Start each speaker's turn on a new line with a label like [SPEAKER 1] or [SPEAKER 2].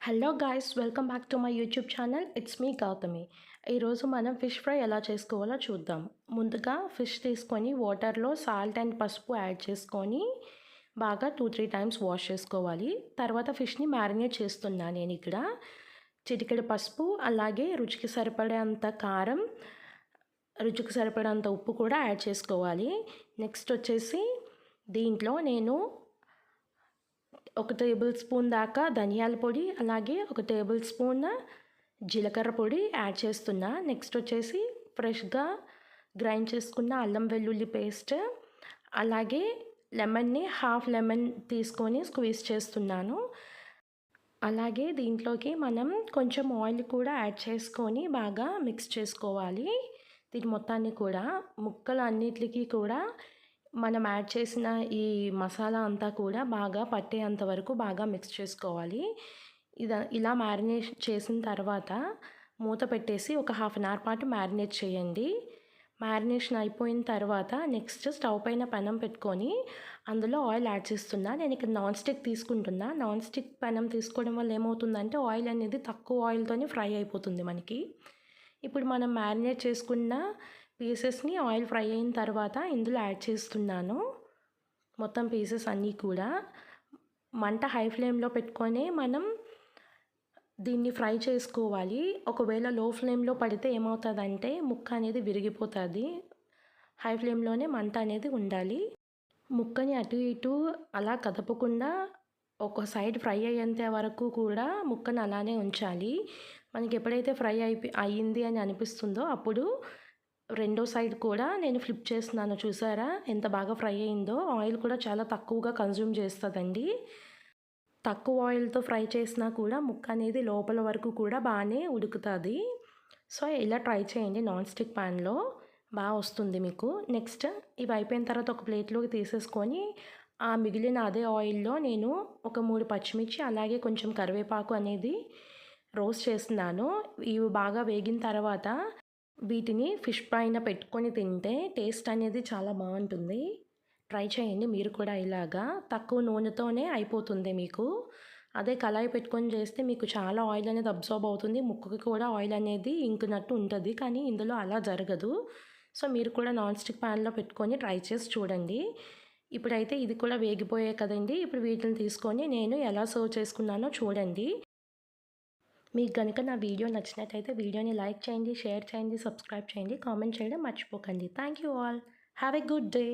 [SPEAKER 1] Hello guys welcome back to my YouTube channel it's me Gautami ఈరోజు మనం fish fry ఎలా చేసుకోవాలో చూద్దాం. ముందుగా ఫిష్ తీసుకొని వాటర్లో సాల్ట్ అండ్ పసుపు యాడ్ చేసుకొని బాగా టూ త్రీ టైమ్స్ వాష్ చేసుకోవాలి. తర్వాత ఫిష్ని మ్యారినేట్ చేస్తున్నాను నేను ఇక్కడ. చిటికెడు పసుపు అలాగే రుచికి సరిపడేంత కారం రుచికి సరిపడేంత ఉప్పు కూడా యాడ్ చేసుకోవాలి. నెక్స్ట్ వచ్చేసి దీంట్లో నేను ఒక టేబుల్ స్పూన్ దాకా ధనియాల పొడి అలాగే ఒక టేబుల్ స్పూన్ జీలకర్ర పొడి యాడ్ చేస్తున్నా. నెక్స్ట్ వచ్చేసి ఫ్రెష్గా గ్రైండ్ చేసుకున్న అల్లం వెల్లుల్లి పేస్ట్ అలాగే లెమన్ని హాఫ్ లెమన్ తీసుకొని స్క్వీజ్ చేస్తున్నాను. అలాగే దీంట్లోకి మనం కొంచెం ఆయిల్ కూడా యాడ్ చేసుకొని బాగా మిక్స్ చేసుకోవాలి. దీని మొత్తాన్ని కూడా ముక్కలు అన్నిటికీ కూడా మనం యాడ్ చేసిన ఈ మసాలా అంతా కూడా బాగా పట్టేంత వరకు బాగా మిక్స్ చేసుకోవాలి. ఇద ఇలా మ్యారినేట్ చేసిన తర్వాత మూత పెట్టేసి ఒక హాఫ్ అన్ అవర్ పాటు మ్యారినేట్ చేయండి. మ్యారినేషన్ అయిపోయిన తర్వాత నెక్స్ట్ స్టవ్ పైన పెనం పెట్టుకొని అందులో ఆయిల్ యాడ్ చేస్తున్నా. నేను ఇక్కడ నాన్ స్టిక్ తీసుకుంటున్నా. నాన్ స్టిక్ పెనం తీసుకోవడం వల్ల ఏమవుతుందంటే ఆయిల్ అనేది తక్కువ ఆయిల్తోనే ఫ్రై అయిపోతుంది మనకి. ఇప్పుడు మనం మ్యారినేట్ చేసుకున్న పీసెస్ని ఆయిల్ ఫ్రై అయిన తర్వాత ఇందులో యాడ్ చేస్తున్నాను. మొత్తం పీసెస్ అన్నీ కూడా. మంట హై ఫ్లేమ్లో పెట్టుకొని మనం దీన్ని ఫ్రై చేసుకోవాలి. ఒకవేళ లో ఫ్లేమ్లో పడితే ఏమవుతుందంటే ముక్క అనేది విరిగిపోతుంది. హై ఫ్లేమ్లోనే మంట అనేది ఉండాలి. ముక్కని అటు ఇటు అలా కదపకుండా ఒక సైడ్ ఫ్రై అయ్యేంత వరకు కూడా ముక్కను అలానే ఉంచాలి. మనకి ఎప్పుడైతే ఫ్రై అయిపో అయ్యింది అని అనిపిస్తుందో అప్పుడు రెండో సైడ్ కూడా నేను ఫ్లిప్ చేస్తున్నాను చూసారా? ఎంత బాగా ఫ్రై అయిందో. ఆయిల్ కూడా చాలా తక్కువగా కన్జ్యూమ్ చేస్తుందండి. తక్కువ ఆయిల్తో ఫ్రై చేసినా కూడా ముక్క అనేది లోపల వరకు కూడా బాగానే ఉడుకుతుంది. సో ఇలా ట్రై చేయండి నాన్ స్టిక్ ప్యాన్లో. బాగా వస్తుంది మీకు. నెక్స్ట్ ఇవి అయిపోయిన తర్వాత ఒక ప్లేట్లోకి తీసేసుకొని ఆ మిగిలిన అదే ఆయిల్లో నేను ఒక మూడు పచ్చిమిర్చి అలాగే కొంచెం కరివేపాకు అనేది రోస్ట్ చేస్తున్నాను. ఇవి బాగా వేగిన తర్వాత వీటిని ఫిష్ పైన పెట్టుకొని తింటే టేస్ట్ అనేది చాలా బాగుంటుంది. ట్రై చేయండి మీరు కూడా ఇలాగా. తక్కువ నూనెతోనే అయిపోతుంది మీకు. అదే కళాయి పెట్టుకొని చేస్తే మీకు చాలా ఆయిల్ అనేది అబ్జర్బ్ అవుతుంది. ముక్కకి కూడా ఆయిల్ అనేది ఇంకునట్టు ఉంటుంది. కానీ ఇందులో అలా జరగదు. సో మీరు కూడా నాన్ స్టిక్ ప్యాన్లో పెట్టుకొని ట్రై చేసి చూడండి. ఇప్పుడైతే ఇది కూడా వేగిపోయాయి కదండి. ఇప్పుడు వీటిని తీసుకొని నేను ఎలా సర్వ్ చేసుకున్నానో చూడండి. మీకు కనుక నా వీడియో నచ్చినట్టయితే వీడియోని లైక్ చేయండి షేర్ చేయండి సబ్స్క్రైబ్ చేయండి కామెంట్ చేయడం మర్చిపోకండి. Thank you all. Have a good day.